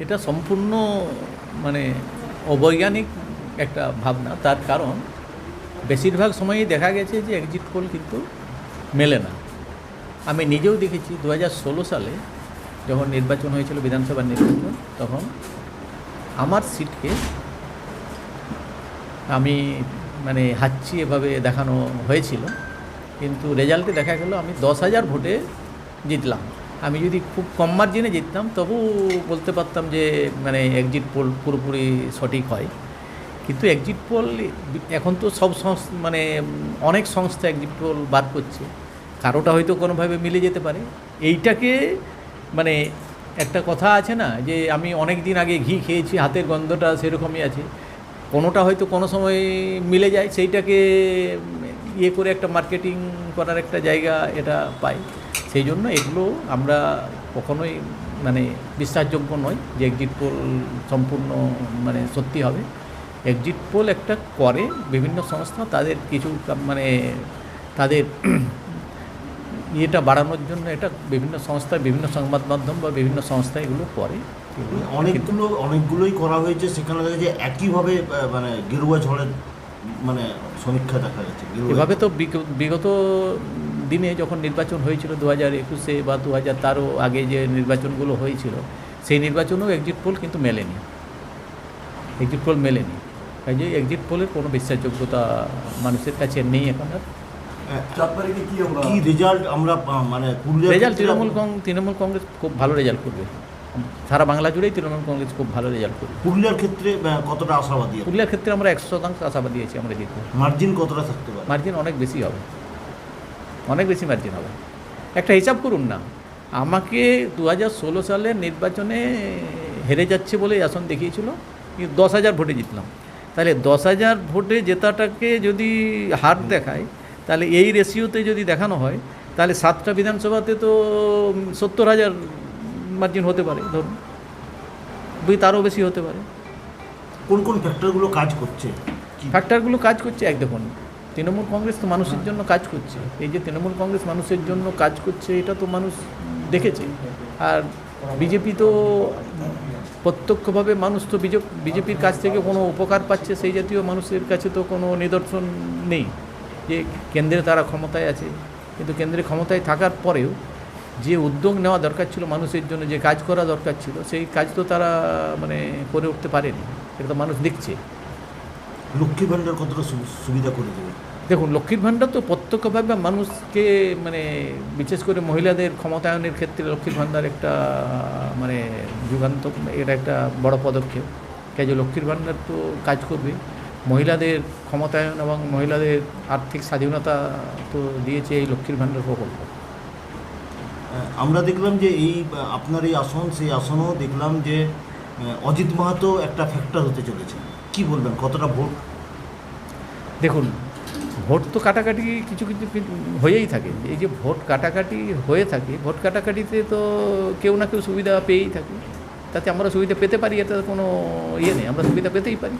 এটা সম্পূর্ণ মানে অবৈজ্ঞানিক একটা ভাবনা। তার কারণ, বেশিরভাগ সময়ই দেখা গেছে যে এক্সিট পোল কিন্তু মেলে না। আমি নিজেও দেখেছি দু হাজার ষোলো সালে যখন নির্বাচন হয়েছিল, বিধানসভার নির্বাচন, তখন আমার সিটকে আমি মানে হাচ্ছি এভাবে দেখানো হয়েছিল। কিন্তু রেজাল্টে দেখা গেল আমি দশ হাজার ভোটে জিতলাম। আমি যদি খুব কম মার্জিনে জিততাম, তবু বলতে পারতাম যে মানে এক্সিট পোল পুরোপুরি সঠিক হয়। কিন্তু এক্সিট পোল এখন তো সব সংস্থা মানে অনেক সংস্থা এক্সিট পোল বার করছে। কারোটা হয়তো কোনোভাবে মিলে যেতে পারে। এইটাকে মানে একটা কথা আছে না, যে আমি অনেক দিন আগে ঘি খেয়েছি, হাতের গন্ধটা সেরকমই আছে। কোনোটা হয়তো কোনো সময় মিলে যায়, সেইটাকে ইয়ে করে একটা মার্কেটিং করার একটা জায়গা এটা পাই। সেই জন্য এগুলো আমরা কখনোই মানে বিশ্বাসযোগ্য নয় যে এক্সিট পোল সম্পূর্ণ মানে সত্যি হবে। এক্সিট পোল একটা করে বিভিন্ন সংস্থা তাদের কিছু মানে তাদের ইয়েটা বাড়ানোর জন্য এটা বিভিন্ন সংস্থা, বিভিন্ন সংবাদ মাধ্যম বা বিভিন্ন সংস্থা এগুলো করে। অনেকগুলো, অনেকগুলোই করা হয়েছে। সেখানে যায় একইভাবে মানে গেরুয়া ঝড়ের মানে সমীক্ষা দেখা যাচ্ছে। এভাবে তো বিগত দিনে যখন নির্বাচন হয়েছিল দু হাজার একুশে বা দু হাজার তারও আগে যে নির্বাচনগুলো হয়েছিল সেই নির্বাচনেও এক্সিট পোল কিন্তু মেলেনি। এক্সিট পোল মেলেনি। তাই যে এক্সিট পোলের কোনো বিশ্বাসযোগ্যতা মানুষের কাছে নেই এখন আর কি রেজাল্ট আমরা মানে রেজাল্ট তৃণমূল তৃণমূল কংগ্রেস খুব ভালো রেজাল্ট করবে। সারা বাংলা জুড়েই তৃণমূল কংগ্রেস খুব ভালো রেজাল্ট করবে পুরুলিয়ার ক্ষেত্রে কতটা আশাবাদী? পুরুলিয়ার ক্ষেত্রে আমরা একশো শতাংশ আশাবাদী আছি আমরা জিতবো মার্জিন কতটা থাকতে পারে? মার্জিন অনেক বেশি হবে। অনেক বেশি মার্জিন হবে। একটা হিসাব করুন না। আমাকে দু হাজার ষোলো সালের নির্বাচনে হেরে যাচ্ছে বলে আসন দেখিয়েছিল কিন্তু দশ হাজার ভোটে জিতলাম। তাহলে দশ হাজার ভোটে জেতাটাকে যদি হার দেখায় তাহলে এই রেশিওতে যদি দেখানো হয় তাহলে সাতটা বিধানসভাতে তো সত্তর হাজার মার্জিন হতে পারে ধরুন। দুই তারও বেশি হতে পারে। কোন কোন ফ্যাক্টরগুলো কাজ করছে? ফ্যাক্টরগুলো কাজ করছে এক দেখুন তৃণমূল কংগ্রেস তো মানুষের জন্য কাজ করছে। এই যে তৃণমূল কংগ্রেস মানুষের জন্য কাজ করছে এটা তো মানুষ দেখেছে। আর বিজেপি তো প্রত্যক্ষভাবে মানুষ তো বিজেপির কাছ থেকে কোনো উপকার পাচ্ছে সেই জাতীয় মানুষের কাছে তো কোনো নিদর্শন নেই। যে কেন্দ্রে তারা ক্ষমতায় আছে কিন্তু কেন্দ্রে ক্ষমতায় থাকার পরেও যে উদ্যোগ নেওয়া দরকার ছিল মানুষের জন্য যে কাজ করা দরকার ছিল সেই কাজ তো তারা মানে করে উঠতে পারেনি। এটা তো মানুষ দেখছে। লক্ষ্মী ভাণ্ডার কতটা সুবিধা করে দেবে? দেখুন লক্ষ্মীর ভাণ্ডার তো প্রত্যক্ষভাবে মানুষকে মানে বিশেষ করে মহিলাদের ক্ষমতায়নের ক্ষেত্রে লক্ষ্মীর ভাণ্ডার একটা মানে যুগান্ত এটা একটা বড় পদক্ষেপ। কাজে লক্ষ্মীর ভাণ্ডার তো কাজ করবে। মহিলাদের ক্ষমতায়ন এবং মহিলাদের আর্থিক স্বাধীনতা তো দিয়েছে এই লক্ষ্মীর ভাণ্ডার প্রকল্প। আমরা দেখলাম যে এই আপনার এই আসন, সেই আসনও দেখলাম যে অজিত মাহাতো একটা ফ্যাক্টর হতে চলেছে। কি বলবেন, কতটা ভোট? দেখুন, ভোট তো কাটাকাটি কিছু কিছু হয়েই থাকে। এই যে ভোট কাটাকাটি হয়ে থাকে, ভোট কাটাকাটিতে তো কেউ না কেউ সুবিধা পেয়েই থাকে। তাতে আমরা সুবিধা পেতে পারি এতে কোনো ইয়ে নেই। আমরা সুবিধা পেতেই পারি।